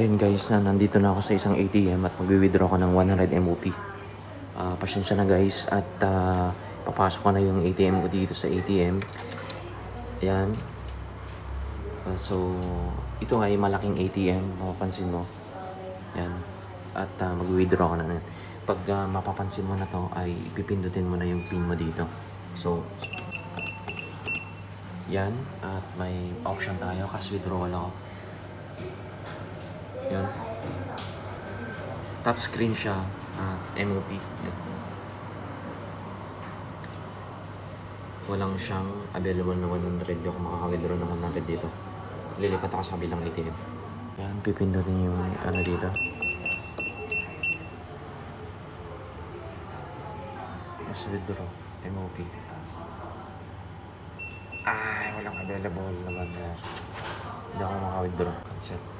Ayun guys, na nandito na ako sa isang ATM at magwi-withdraw ko ng 100 MOP. Ah, pasensya na guys at ah, papasok ko na yung ATM ko dito sa ATM. Yan. Ah, so, ito ay malaking ATM, mapapansin mo. Yan. At ah, mag-withdraw ka na yan. Pag ah, mapapansin mo na to, ay ipipindutin mo na yung pin mo dito. So, yan. At may option tayo, cash withdrawal ako. Yan. Touchscreen siya. ah, MOP. Yan. Walang siyang available na 100. Hindi ako makaka-withdraw ng 100 dito. Lilipat ako sa kabilang ATM. Yan, pipindutin yung ano dito. Mas withdraw. MOP. Ay, walang available naman na. Hindi ako maka-withdraw. Cancel.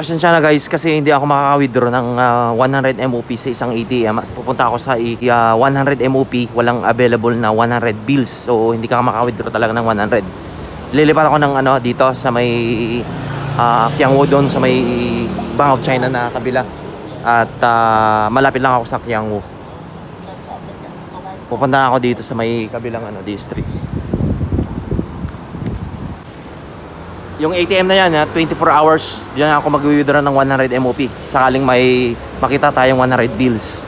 Pasensya na guys kasi hindi ako makaka-withdraw ng ah, 100 MOP sa isang ATM at pupunta ako sa ah, 100 MOP walang available na 100 bills. So hindi ka maka-withdraw talaga ng 100 lilipat ako ng ano dito sa may uh, Kiangwo doon sa may Bank of China na kabila. At ah, malapit lang ako sa Kiangwo pupunta ako dito sa may kabilang ano district Yung ATM na yan, ha, 24 hours, diyan ako mag-withdraw ng 100 MOP. Sakaling may makita tayong 100 bills.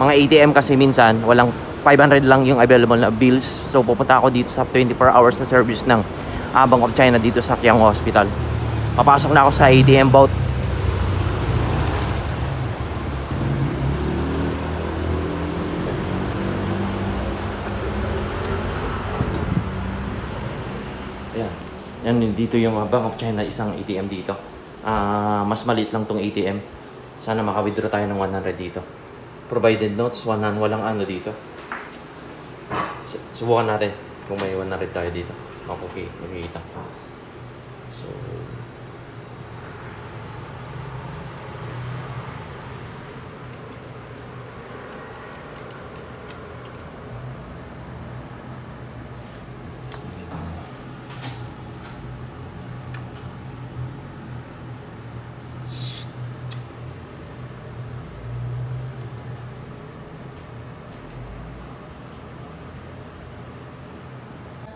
Mga ATM kasi minsan, walang 500 lang yung available na bills. So pupunta ako dito sa 24 hours na service ng Bank of China dito sa Kiang Hospital. Papasok na ako sa ATM boat. Ayan. Yan, dito yung uh, Bank of China, isang ATM dito. Ah, mas maliit lang tong ATM. Sana maka-withdraw tayo ng 100 dito. Provided notes, 100, walang ano dito. Su- Subukan natin kung may 100 tayo dito. Okay, makikita. So,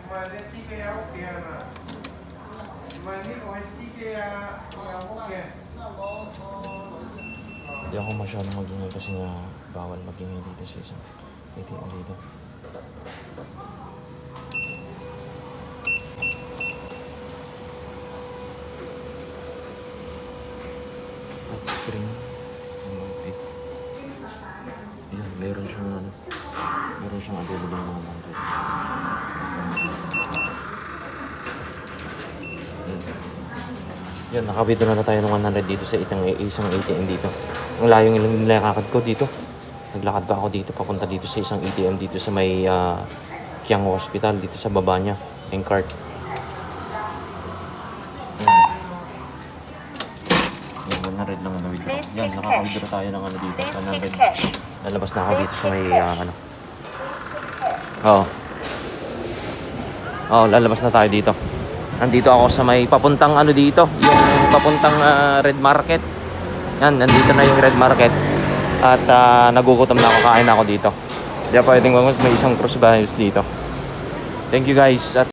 Emergency kaya okay na. Emergency kaya okay. hindi ako masyadong magingay kasi nga bawal magingay dito sa isang ATM dito. Touchscreen. MOP. Yan, meron siyang ano. Meron siyang available na mga bangkay. Yan. Nakabidro na tayo ng 100 dito sa itang isang ATM dito. Ang layo ng nilakad ko dito. Naglakad pa ako dito papunta dito sa isang ATM dito sa may ah, Kiang Hospital dito sa baba niya. Yung cart. Yan, 100 lang na withdraw. Yan, click nakaka-withdraw tayo ng ano dito. Please 100. click cash. Lalabas na ako dito sa may ah, ano. Oo. Oo, lalabas na tayo dito. Nandito ako sa may papuntang ano dito, yung papuntang ah, Red Market. Yan, nandito na yung Red Market. At ah, nagugutom na ako, kain na ako dito. Hindi pwedeng may isang cruise dito. Thank you guys at